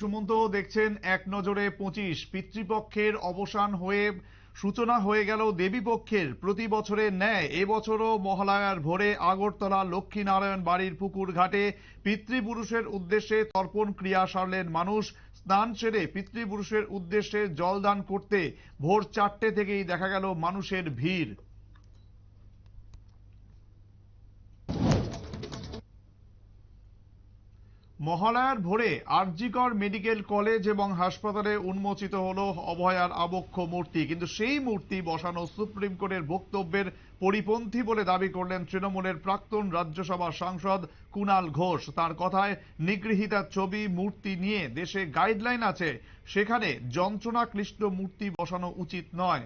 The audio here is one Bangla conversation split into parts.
সুমন্ত দেখছেন এক নজরে পঁচিশ। পিতৃপক্ষের অবসান হয়ে সূচনা হয়ে গেল দেবীপক্ষের। প্রতি বছরের ন্যায় এবছরও মহালয়ার ভোরে আগরতলা লক্ষ্মীনারায়ণ বাড়ির পুকুর ঘাটে পিতৃপুরুষের উদ্দেশ্যে তর্পণ ক্রিয়া সারলেন মানুষ। স্নান সেরে পিতৃপুরুষের উদ্দেশ্যে জলদান করতে ভোর চারটে থেকেই দেখা গেল মানুষের ভিড়। মহালয়ার ভোরে আরজিকর মেডিকেল কলেজ এবং হাসপাতালে উন্মোচিত হল অভয়ার আবক্ষ মূর্তি। কিন্তু সেই মূর্তি বসানো সুপ্রিম কোর্টের বক্তব্যের পরিপন্থী বলে দাবি করলেন তৃণমূলের প্রাক্তন রাজ্যসভা সাংসদ কুনাল ঘোষ। তার কথায় নিগৃহীতার ছবি, মূর্তি নিয়ে দেশে গাইডলাইন আছে। সেখানে যন্ত্রণা ক্লিষ্ট মূর্তি বসানো উচিত নয়।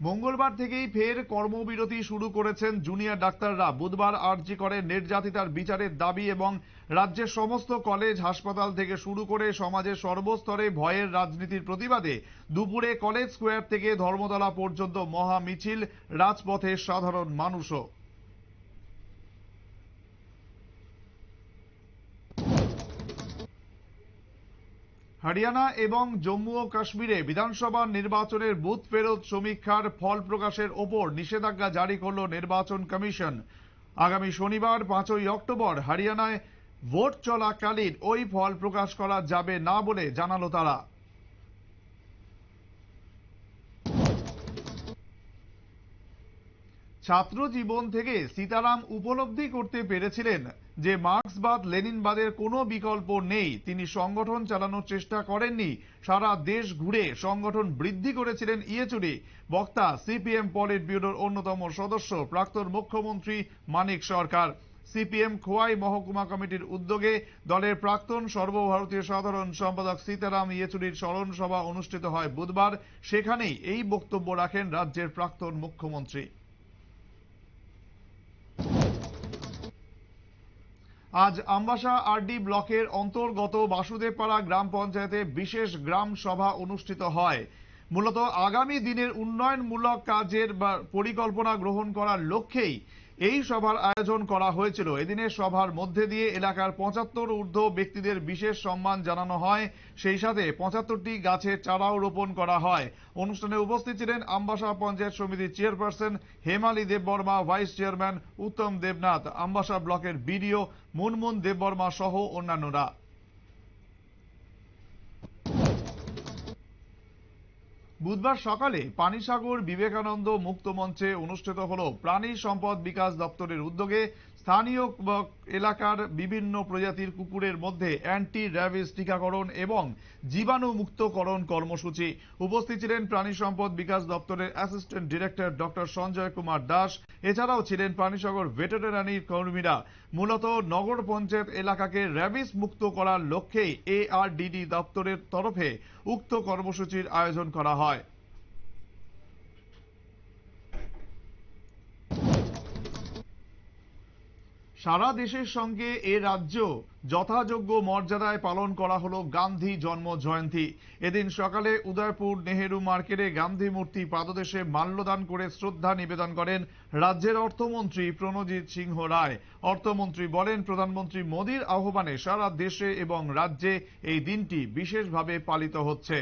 মঙ্গলবার থেকেই ফের কর্মবিরতি শুরু করেছেন জুনিয়র ডাক্তাররা। বুধবার আরজি করে নির্যাতিতার বিচারের দাবি এবং রাজ্যের সমস্ত কলেজ, হাসপাতাল থেকে শুরু করে সমাজের সর্বস্তরে ভয়ের রাজনীতির প্রতিবাদে দুপুরে কলেজ স্কোয়ার থেকে ধর্মতলা পর্যন্ত মহা মিছিল রাজপথে সাধারণ মানুষও। হরিয়ানা এবং জম্মু ও কাশ্মীরে বিধানসভা নির্বাচনের বুথ ফেরত সমীক্ষার ফল প্রকাশের ওপর নিষেধাজ্ঞা জারি করল নির্বাচন কমিশন। আগামী শনিবার, পাঁচই অক্টোবর, হরিয়ানায় ভোট চলাকালীন ওই ফল প্রকাশ করা যাবে না বলে জানালো তারা। ছাত্র জীবন থেকে সীতারাম উপলব্ধি করতে পেরেছিলেন যে মার্ক্সবাদ, লেনিনবাদের কোনো বিকল্প নেই। তিনি সংগঠন চালানোর চেষ্টা করেননি। সারা দেশ ঘুরে সংগঠন বৃদ্ধি করেছিলেন ইয়েচুরি। বক্তা, সিপিএম পলিট ব্যুরোর অন্যতম সদস্য, প্রাক্তন মুখ্যমন্ত্রী মানিক সরকার। সিপিএম খোয়াই মহকুমা কমিটির উদ্যোগে দলের প্রাক্তন সর্বভারতীয় সাধারণ সম্পাদক সীতারাম ইয়েচুরির স্মরণ সভা অনুষ্ঠিত হয় বুধবার। সেখানেই এই বক্তব্য রাখেন রাজ্যের প্রাক্তন মুখ্যমন্ত্রী। আজ আমবাসা আরডি ব্লকের অন্তর্গত বাসুদেবপাড়া গ্রাম পঞ্চায়েতে বিশেষ গ্রাম সভা অনুষ্ঠিত হয়। মূলত আগামী দিনের উন্নয়নমূলক কাজের পরিকল্পনা গ্রহণ করার লক্ষ্যেই এই সভার আয়োজন করা হয়েছিল। এদিনের সভার মধ্যে দিয়ে এলাকার পঁচাত্তর ঊর্ধ্ব ব্যক্তিদের বিশেষ সম্মান জানানো হয়। সেই সাথে পঁচাত্তরটি গাছের চারাও রোপণ করা হয়। অনুষ্ঠানে উপস্থিত ছিলেন আম্বাসা পঞ্চায়েত সমিতির chairperson Hemali Debbarma, vice chairman Uttam Debnath, Ambassa ব্লকের বিডিও মুনমুন দেববর্মা সহ অন্যান্যরা। বুধবার সকালে পানিসাগর বিবেকানন্দ মুক্ত মঞ্চে অনুষ্ঠিত হল প্রাণী সম্পদ বিকাশ দপ্তরের উদ্যোগে স্থানীয় এলাকার বিভিন্ন প্রজাতির কুকুরের মধ্যে অ্যান্টি র্যাবিস টিকাকরণ এবং জীবাণু মুক্তকরণ কর্মসূচি। উপস্থিত ছিলেন প্রাণী সম্পদ বিকাশ দপ্তরের assistant director doctor Sanjay Kumar Das. এছাড়াও ছিলেন প্রাণীসাগর ভেটেরিনারি কর্মীরা। মূলত নগর পঞ্চায়েত এলাকাকে র্যাবিস মুক্ত করার লক্ষ্যেই এআরডিডি দপ্তরের তরফে উক্ত কর্মসূচির আয়োজন করা হয়। সারা দেশের সঙ্গে এ রাজ্য যথাযোগ্য মর্যাদায় পালন করা হলো গান্ধী জন্ম জয়ন্তী। এদিন সকালে উদয়পুর নেহেরু মার্কেটে গান্ধী মূর্তি পাদদেশে মাল্যদান করে শ্রদ্ধা নিবেদন করেন রাজ্যের অর্থমন্ত্রী প্রণজিৎ সিংহ রায়। অর্থমন্ত্রী বলেন, প্রধানমন্ত্রী মোদীর আহ্বানে সারা দেশে এবং রাজ্যে এই দিনটি বিশেষভাবে পালিত হচ্ছে।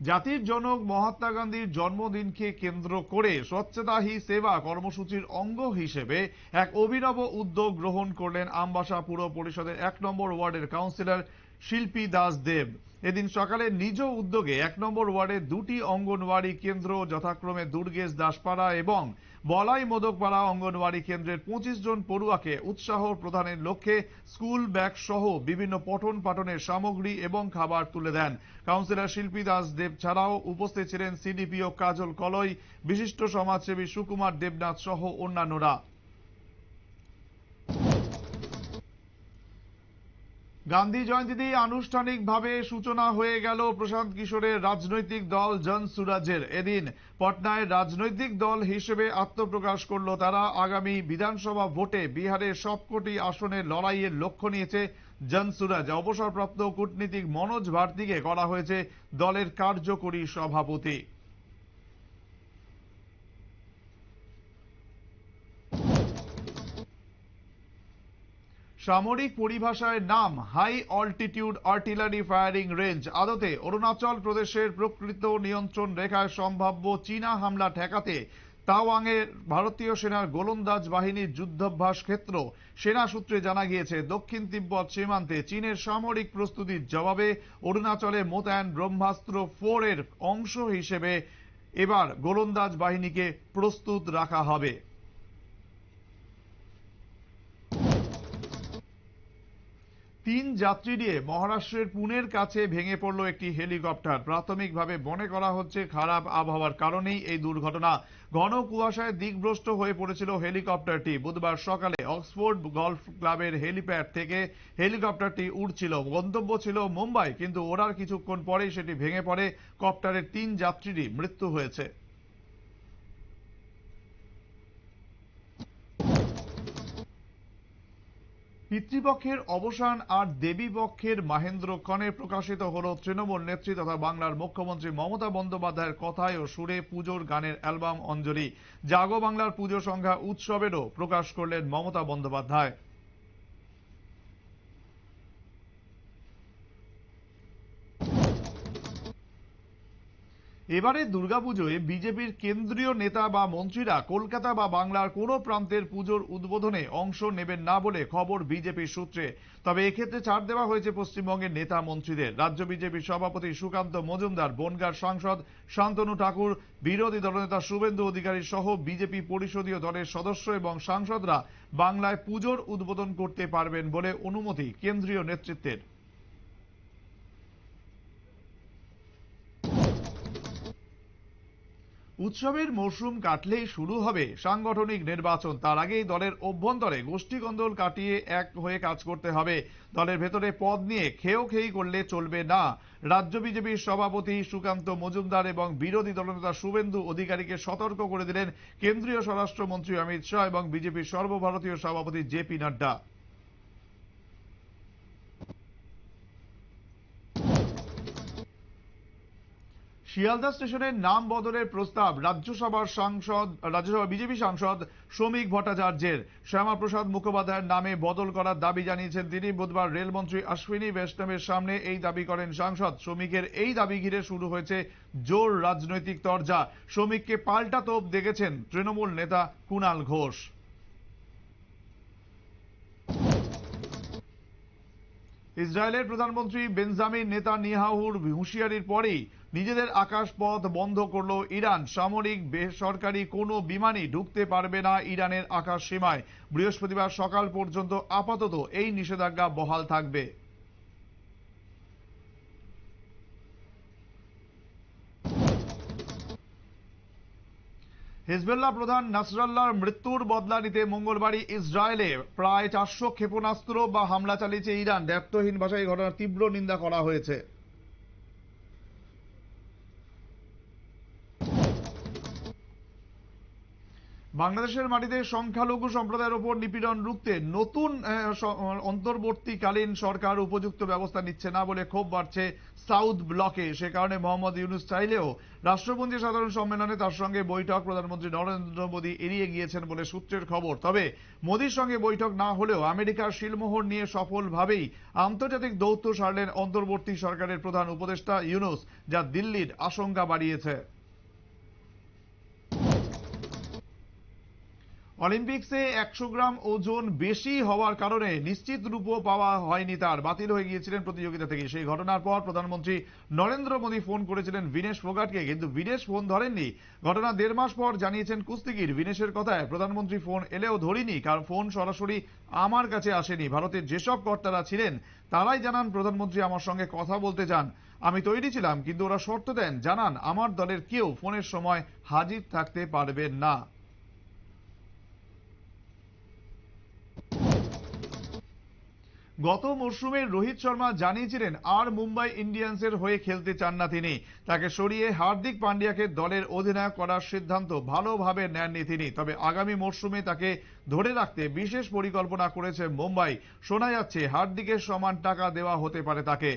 জাতির জনক মহাত্মা গান্ধীর জন্মদিনকে কেন্দ্র করে স্বচ্ছতা হি সেবা কর্মসূচির অঙ্গ হিসেবে এক অভিনব উদ্যোগ গ্রহণ করলেন আমবাসা পুর পরিষদের এক নম্বর ওয়ার্ডের কাউন্সিলর শিল্পী দাস দেব। এদিন সকালে নিজ উদ্যোগে এক নম্বর ওয়ার্ডে দুটি অঙ্গনওয়াড়ি কেন্দ্র যথাক্রমে দুর্গেশ দাসপাড়া এবং বলাই মোদকপাড়া অঙ্গনওয়াড়ি কেন্দ্রের পঁচিশ জন পড়ুয়াকে উৎসাহ প্রদানের লক্ষ্যে স্কুল ব্যাগ সহ বিভিন্ন পঠন পাঠনের সামগ্রী এবং খাবার তুলে দেন। কাউন্সিলর শিল্পী দাস দেব ছাড়াও উপস্থিত ছিলেন সিডিপিও কাজল কলই, বিশিষ্ট সমাজসেবী সুকুমার দেবনাথ সহ অন্যান্যরা। গান্ধী জয়ন্তীতে আনুষ্ঠানিকভাবে সূচনা হয়ে গেল প্রশান্ত কিশোরের রাজনৈতিক দল জন সুরাজের এদিন পটনায় রাজনৈতিক দল হিসেবে আত্মপ্রকাশ করল তারা। আগামী বিধানসভা ভোটে বিহারের সবকটি আসনে লড়াইয়ের লক্ষ্য নিয়েছে জন সুরাজ অবসরপ্রাপ্ত কূটনীতিক মনোজ ভারতীকে করা হয়েছে দলের কার্যকরী সভাপতি। সামরিক পরিভাষায় নাম, high altitude artillery firing range আদতে অরুণাচল প্রদেশের প্রকৃত নিয়ন্ত্রণ রেখায় সম্ভাব্য চীনা হামলা ঠেকাতে তাওয়াংয়ের ভারতীয় সেনার গোলন্দাজ বাহিনীর যুদ্ধাভ্যাস ক্ষেত্র, সেনা সূত্রে জানা গিয়েছে, দক্ষিণ তিব্বত সীমান্তে চীনের সামরিক প্রস্তুতির জবাবে অরুণাচলে মোতায়েন ব্রহ্মাস্ত্র ফোর এর অংশ হিসেবে এবার গোলন্দাজ বাহিনীকে প্রস্তুত রাখা হবে। তিন যাত্রী নিয়ে মহারাষ্ট্রের পুনের কাছে ভেঙে পড়ল একটি হেলিকপ্টার। প্রাথমিকভাবে মনে করা হচ্ছে খারাপ আবহাওয়ার কারণেই এই দুর্ঘটনা। ঘন কুয়াশায় দিকভ্রষ্ট হয়ে পড়েছিল হেলিকপ্টারটি। বুধবার সকালে অক্সফোর্ড গলফ ক্লাবের হেলিপ্যাড থেকে হেলিকপ্টারটি উড়ছিল। গন্তব্য ছিল মুম্বাই, কিন্তু ওড়ার কিছুক্ষণ পরেই সেটি ভেঙে পড়ে। কপ্টারের তিন যাত্রীরই মৃত্যু হয়েছে। পিতৃপক্ষের অবসান আর দেবীপক্ষের মাহেন্দ্র কণে প্রকাশিত হল তৃণমূল নেত্রী তথা বাংলার মুখ্যমন্ত্রী মমতা বন্দ্যোপাধ্যায়ের কথায় ও সুরে পুজোর গানের অ্যালবাম অঞ্জলি। জাগো বাংলার পুজো সংখ্যা উৎসবেরও প্রকাশ করলেন মমতা বন্দ্যোপাধ্যায়। এবারে দুর্গাপুজোয় বিজেপির কেন্দ্রীয় নেতা বা মন্ত্রীরা কলকাতা বা বাংলার কোনো প্রান্তের পুজোর উদ্বোধনে অংশ নেবেন না বলে খবর বিজেপির সূত্রে। তবে এক্ষেত্রে ছাড় দেওয়া হয়েছে পশ্চিমবঙ্গের নেতা মন্ত্রীদের। রাজ্য বিজেপির সভাপতি সুকান্ত মজুমদার, বনগার সাংসদ শান্তনু ঠাকুর, বিরোধী দলনেতা শুভেন্দু অধিকারী সহ বিজেপি পরিষদীয় দলের সদস্য এবং সাংসদরা বাংলায় পুজোর উদ্বোধন করতে পারবেন বলে অনুমতি কেন্দ্রীয় নেতৃত্বের। উৎসবের মরশুম কাটলেই শুরু হবে সাংগঠনিক নির্বাচন। তার আগেই দলের অভ্যন্তরে গোষ্ঠীকন্দল কাটিয়ে এক হয়ে কাজ করতে হবে। দলের ভেতরে পদ নিয়ে খেয়েও খেয়েই করলে চলবে না। রাজ্য বিজেপির সভাপতি সুকান্ত মজুমদার এবং বিরোধী দলনেতা শুভেন্দু অধিকারীকে সতর্ক করে দিলেন কেন্দ্রীয় স্বরাষ্ট্রমন্ত্রী অমিত শাহ এবং বিজেপির সর্বভারতীয় সভাপতি জে পি নাড্ডা। শিয়ালদা স্টেশনের নাম বদলের প্রস্তাব রাজ্যসভার সাংসদ রাজ্যসভা বিজেপি সাংসদ শ্রমিক ভট্টাচার্যের। শ্যামাপ্রসাদ মুখোপাধ্যায়ের নামে বদল করার দাবি জানিয়েছেন তিনি। বুধবার রেলমন্ত্রী অশ্বিনী বৈষ্ণবের সামনে এই দাবি করেন সাংসদ। শ্রমিকের এই দাবি ঘিরে শুরু হয়েছে জোর রাজনৈতিক তরজা। শ্রমিককে পাল্টা তোপ দেখেছেন তৃণমূল নেতা কুণাল ঘোষ। ইসরায়েলের প্রধানমন্ত্রী বেঞ্জামিন নেতানিয়াহুর হুঁশিয়ারির পরেই নিজেদের আকাশপথ বন্ধ করল ইরান। সামরিক বেসরকারি কোনো বিমানই ঢুকতে পারবে না ইরানের আকাশ সীমায় বৃহস্পতিবার সকাল পর্যন্ত আপাতত এই নিষেধাজ্ঞা বহাল থাকবে। হিজবুল্লাহ প্রধান নাসরাল্লাহর মৃত্যুর বদলা নিতে মঙ্গলবারই ইসরায়েলে প্রায় চারশো ক্ষেপণাস্ত্র বা হামলা চালিয়েছে ইরান। দ্ব্যর্থহীন ভাষায় ঘটনার তীব্র নিন্দা করা হয়েছে। বাংলাদেশের মাটিতে সংখ্যালঘু সম্প্রদায়ের উপর নিপীড়ন রুখতে নতুন অন্তর্বর্তীকালীন সরকার উপযুক্ত ব্যবস্থা নিচ্ছে না বলে ক্ষোভ বাড়ছে সাউথ ব্লকে। সে কারণে মোহাম্মদ ইউনুস চাইলেও রাষ্ট্রপতি সাধারণ সম্মেলনে তার সঙ্গে বৈঠক প্রধানমন্ত্রী নরেন্দ্র মোদী এড়িয়ে গিয়েছেন বলে সূত্রের খবর। তবে মোদীর সঙ্গে বৈঠক না হলেও আমেরিকার শিলমোহর নিয়ে সফলভাবেই আন্তর্জাতিক দৌত্য সারলেন অন্তর্বর্তী সরকারের প্রধান উপদেষ্টা ইউনুস, যা দিল্লির আশঙ্কা বাড়িয়েছে। অলিম্পিক্সে একশো গ্রাম ওজন বেশি হওয়ার কারণে নিশ্চিত রূপও পাওয়া হয়নি তার। বাতিল হয়ে গিয়েছিলেন প্রতিযোগিতা থেকে। সেই ঘটনার পর প্রধানমন্ত্রী নরেন্দ্র মোদী ফোন করেছিলেন বিনেশ ফোগাটকে, কিন্তু বিনেশ ফোন ধরেননি। ঘটনা দেড় মাস পর জানিয়েছেন কুস্তিগির। বিনেশের কথায় প্রধানমন্ত্রী ফোন এলেও ধরিনি, কারণ ফোন সরাসরি আমার কাছে আসেনি। ভারতের যেসব কর্তারা ছিলেন, তারাই জানান প্রধানমন্ত্রী আমার সঙ্গে কথা বলতে চান। আমি তৈরি ছিলাম, কিন্তু ওরা শর্ত দেন, জানান, আমার দলের কেউ ফোনের সময় হাজির থাকতে পারবেন না। গত মরশুমে রোহিত শর্মা জানিয়েছিলেন, আর মুম্বাই ইন্ডিয়ান্সের হয়ে খেলতে চান না তিনি। তাকে সরিয়ে হার্দিক পান্ডিয়াকে দলের অধিনায়ক করার সিদ্ধান্ত ভালোভাবে নেননি তিনি। তবে আগামী মরশুমে তাকে ধরে রাখতে বিশেষ পরিকল্পনা করেছে মুম্বাই। শোনা যাচ্ছে, হার্দিকের সমান টাকা দেওয়া হতে পারে তাকে।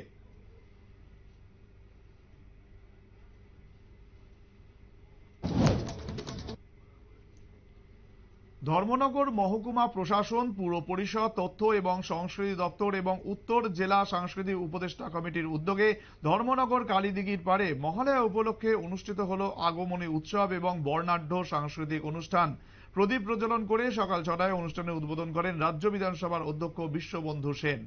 ধর্মনগর মহকুমা প্রশাসন, পুর পরিষদ, তথ্য এবং সংস্কৃতি দপ্তর এবং উত্তর জেলা সাংস্কৃতিক উপদেষ্টা কমিটির উদ্যোগে ধর্মনগর কালীদিঘির পারে মহালয়া উপলক্ষে অনুষ্ঠিত হল আগমনী উৎসব এবং বর্ণাঢ্য সাংস্কৃতিক অনুষ্ঠান। প্রদীপ প্রজ্বলন করে সকাল ছটায় অনুষ্ঠানের উদ্বোধন করেন রাজ্য বিধানসভার অধ্যক্ষ বিশ্ববন্ধু সেন।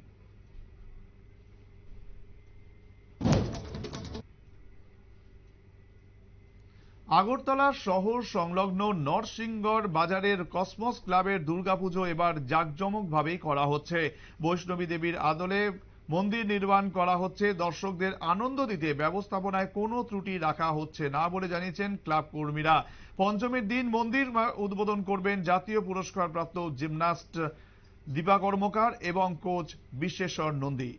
আগরতলা শহর সংলগ্ন নরসিংগড় বাজারের কসমস ক্লাবের দুর্গাপুজো এবার জাঁকজমকভাবেই করা হচ্ছে। বৈষ্ণবী দেবীর আদলে মন্দির নির্মাণ করা হচ্ছে। দর্শকদের আনন্দ দিতে ব্যবস্থাপনায় কোনো ত্রুটি রাখা হচ্ছে না বলে জানিয়েছেন ক্লাব কর্মীরা। পঞ্চমীর দিন মন্দির উদ্বোধন করবেন জাতীয় পুরস্কার প্রাপ্ত জিমনাস্ট দীপা কর্মকার এবং কোচ বিশ্বেশ্বর নন্দী।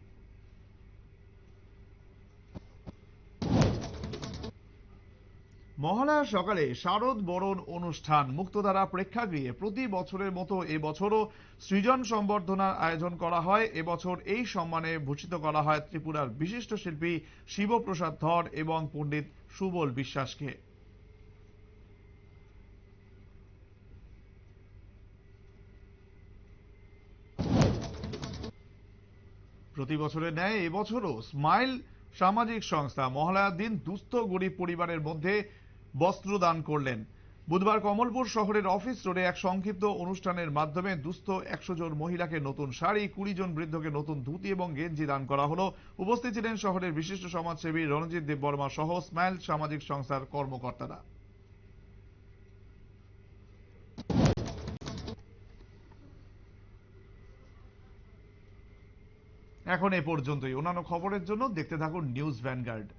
মহালয়া সকালে শারদ বরণ অনুষ্ঠান মুক্তধারা প্রেক্ষাগৃহে প্রতি বছরের মতো এবছরও সৃজন সম্বর্ধনার আয়োজন করা হয়। এবছর এই সম্মানে ভূষিত করা হয় ত্রিপুরার বিশিষ্ট শিল্পী শিবপ্রসাদ ধর এবং পণ্ডিত সুবল বিশ্বাসকে। প্রতি বছরের ন্যায় এবছরও স্মাইল সামাজিক সংস্থা মহালয়ার দিন দুস্থ গরিব পরিবারের মধ্যে বস্ত্র দান করলেন। বুধবার কমলপুর শহরের অফিস রোডে এক সংক্ষিপ্ত অনুষ্ঠানের মাধ্যমে দুস্থ একশো জন মহিলাকে নতুন শাড়ি, কুড়ি জন বৃদ্ধকে নতুন ধুতি এবং গেঞ্জি দান করা হলো। উপস্থিত ছিলেন শহরের বিশিষ্ট সমাজসেবী রণজিৎ দেববর্মা সহ স্মাইল সামাজিক সংস্থার কর্মকর্তারা। এখন এ পর্যন্তই। অন্যান্য খবরের জন্য দেখতে থাকুন নিউজ ভ্যানগার্ড।